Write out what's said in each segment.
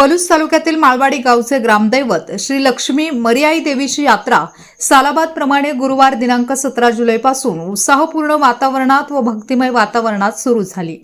पलूस तालुक्यातील माळवाडी गावचे ग्रामदैवत श्री लक्ष्मी मरियाई देवीची यात्रा सालाबाद प्रमाणे गुरुवार दिनांक सतरा जुलैपासून उत्साहपूर्ण वातावरणात व भक्तिमय वातावरणात सुरू झाली.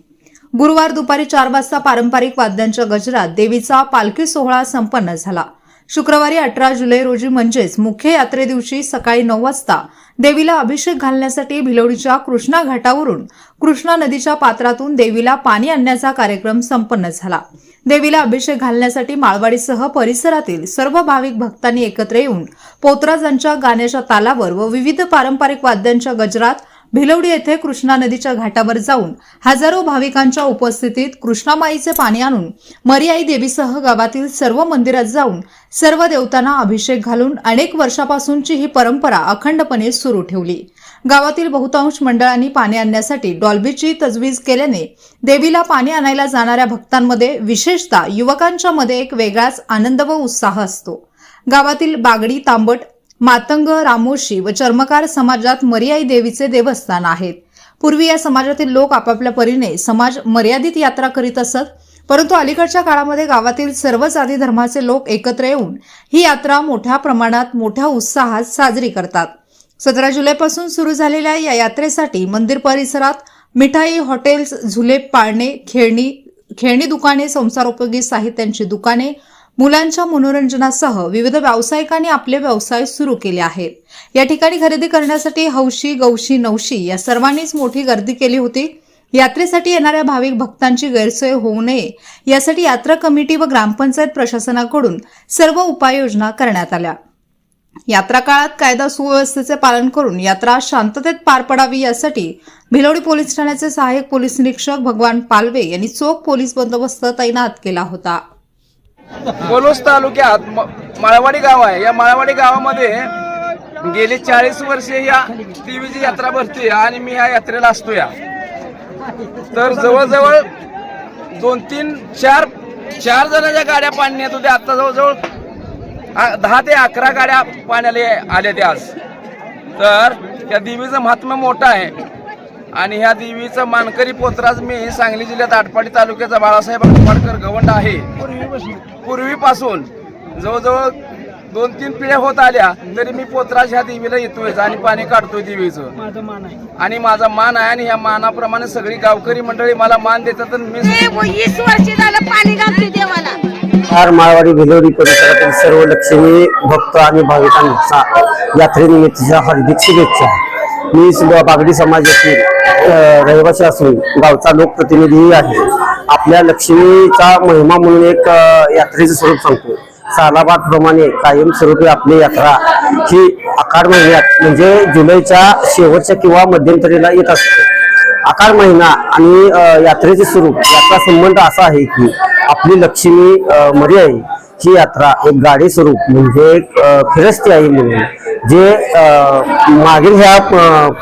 गुरुवार दुपारी चार वाजता पारंपरिक वाद्यांच्या गजरात देवीचा पालखी सोहळा संपन्न झाला. शुक्रवारी अठरा जुलै रोजी म्हणजेच मुख्य यात्रे दिवशी सकाळी नऊ वाजता देवीला अभिषेक घालण्यासाठी भिलोडीच्या कृष्णा घाटावरून कृष्णा नदीच्या पात्रातून देवीला पाणी आणण्याचा कार्यक्रम संपन्न झाला. देवीला अभिषेक घालण्यासाठी माळवाडीसह परिसरातील सर्व भाविक भक्तांनी एकत्र येऊन पोतराजांच्या गाण्याच्या तालावर व विविध पारंपरिक वाद्यांच्या गजरात भिलवडी येथे कृष्णा नदीच्या घाटावर जाऊन हजारो भाविकांच्या उपस्थितीत कृष्णामाईचे पाणी आणून मरियाई देवीसह गावातील सर्व मंदिरात जाऊन सर्व देवतांना अभिषेक घालून अनेक वर्षापासूनची ही परंपरा अखंडपणे सुरू ठेवली. गावातील बहुतांश मंडळांनी पाणी आणण्यासाठी डॉल्बीची तजवीज केल्याने देवीला पाणी आणायला जाणाऱ्या भक्तांमध्ये विशेषतः युवकांच्या मध्ये एक वेगळाच आनंद व उत्साह असतो. गावातील बागडी तांबट मातंग रामोशी व चर्मकार समाजात मर्याई देवीचे देवस्थान आहेत. पूर्वी या समाजातील लोक आपापल्या परीने समाज मर्यादित यात्रा करीत असत परंतु अलीकडच्या काळामध्ये गावातील सर्व जाती धर्माचे लोक एकत्र येऊन ही यात्रा मोठ्या प्रमाणात मोठ्या उत्साहात साजरी करतात. सतरा जुलैपासून सुरू झालेल्या या यात्रेसाठी मंदिर परिसरात मिठाई हॉटेल्स झुले पाळणे खेळणी खेळणी दुकाने संसारोपयोगी साहित्यांची दुकाने मुलांच्या मनोरंजनासह विविध व्यावसायिकांनी आपले व्यवसाय सुरू केले आहेत. या ठिकाणी खरेदी करण्यासाठी हौशी गौशी नवशी या सर्वांनीच मोठी गर्दी केली होती. यात्रेसाठी येणाऱ्या भाविक भक्तांची गैरसोय होऊ नये यासाठी यात्रा कमिटी व ग्रामपंचायत प्रशासनाकडून सर्व उपाययोजना करण्यात आल्या. यात्रा काळात कायदा सुव्यवस्थेचे पालन करून यात्रा शांततेत पार पडावी यासाठी भिलोडी पोलीस ठाण्याचे सहाय्यक पोलीस निरीक्षक भगवान पालवे यांनी चोख पोलीस बंदोबस्त तैनात केला होता. पलूस तालुक्यात म- माळवाडी गाव आहे. या माळवाडी गावामध्ये गेली चाळीस वर्षे या देवीची यात्रा भरते आणि मी या यात्रेला असतो या तर जवळजवळ दोन तीन चार चार जणांच्या गाड्या पाणी होत्या. आता जवळजवळ दहा ते अकरा गाड्या पाण्याला आल्या त्या आज. तर त्या देवीचं महात्मा मोठं आहे. आणि ह्या देवीचं मानकरी पोतराज मी सांगली जिल्ह्यात आटपाडी तालुक्याचा बाळासाहेब आंबेडकर गवंड आहे. पूर्वीपासून जवळजवळ दोन तीन पिढ्या होत आल्या तरी मी पोतराज ह्या देवीला येतोय आणि पाणी काढतोय देवीचं. आणि माझा मान आहे आणि ह्या मानाप्रमाणे सगळी गावकरी मंडळी मला मान देतात आणि मी हे वीस वर्ष झालं पाणी घालते देवाला. फार माळवाडी भिलवडी परिसरातील सर्व लक्षणी भक्त आणि भाविकांचा यात्रेनिमित्तच्या हार्दिक शुभेच्छा मी सुद्धा बागडी समाजातील रहिवासी असून गावचा लोकप्रतिनिधीही आहे. आपल्या लक्ष्मीचा महिमा म्हणून एक यात्रेचं स्वरूप सांगतो. सालाबाद प्रमाणे कायमस्वरूपी आपली यात्रा ही आकार महिन्यात म्हणजे जुलैच्या शेवटच्या किंवा मध्यंतरीला येत असते. आकार महिना आणि यात्रेचे स्वरूप याचा संबंध असा आहे की आपली लक्ष्मी मर्याई ही यात्रा एक गाडी स्वरूप म्हणजे एक फिरस्ती आहे म्हणून जे मागील ह्या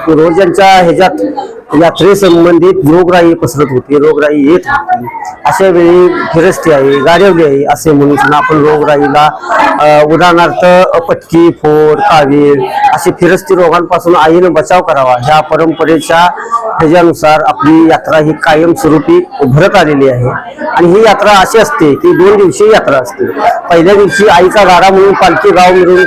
पूर्वजांच्या ह्याच्यात यात्रेसंबंधित रोगराई पसरत होती रोगराई येत होती. अशा वेळी फिरस्ती आहे गाडवली आहे असे म्हणून आपण रोगराईला उदाहरणार्थ पटकी फोर कावीळ अशी फिरस्ती रोगांपासून आईनं बचाव करावा. ह्या परंपरेच्या ह्याच्यानुसार आपली यात्रा ही कायमस्वरूपी उभरत आलेली आहे. आणि ही यात्रा अशी असते की दोन दिवशी यात्रा असते. पहिल्या दिवशी आईचा गाडा म्हणून पालखी गाव मिळून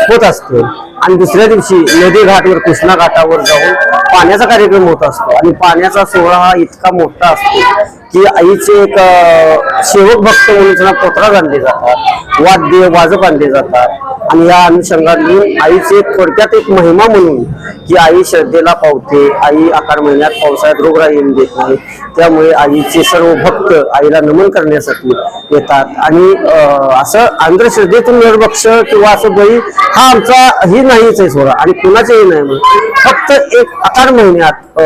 होत असतो. आणि दुसऱ्या दिवशी नदी घाटवर कृष्णा घाटावर जाऊन पाण्याचा कार्यक्रम होत असतो. आणि पाण्याचा सोहळा हा इतका मोठा असतो की आईचे एक सेवक भक्त म्हणून त्यांना पोतरा बांधले जातात. वाद्य वाजप आणले जातात. आणि या अनुषंगाने आईचे एक थोडक्यात एक महिमा म्हणून की आई श्रद्धेला पावते आई आकार महिन्यात पावसाळ्यात रोगराई येऊन देत नाही. त्यामुळे आईचे सर्व भक्त आईला नमन करण्यासाठी येतात. आणि असं अंधश्रद्धेतून निर्भक्ष किंवा असं बळी हा आमचा ही नाहीच आहे सोडा आणि कुणाचंही नाही म्हणून. फक्त एक आकार महिन्यात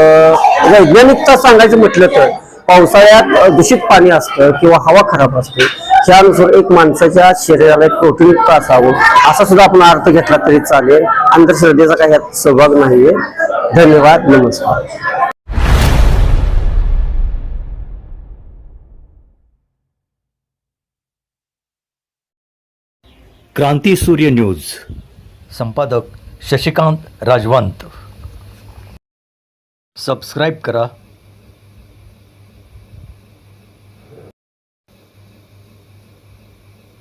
वैज्ञानिकता सांगायचं म्हटलं तर पावसाळ्यात दूषित पाणी असतं किंवा हवा खराब असते. त्यानुसार एक माणसाच्या शरीराला एक प्रोटीन असावं असा सुद्धा आपण अर्थ घेतला तरी चालेल. अंधश्रद्धेचा काही सहभाग नाहीये. धन्यवाद नमस्कार. क्रांती सूर्य न्यूज. संपादक शशिकांत राजवंत. सबस्क्राईब करा.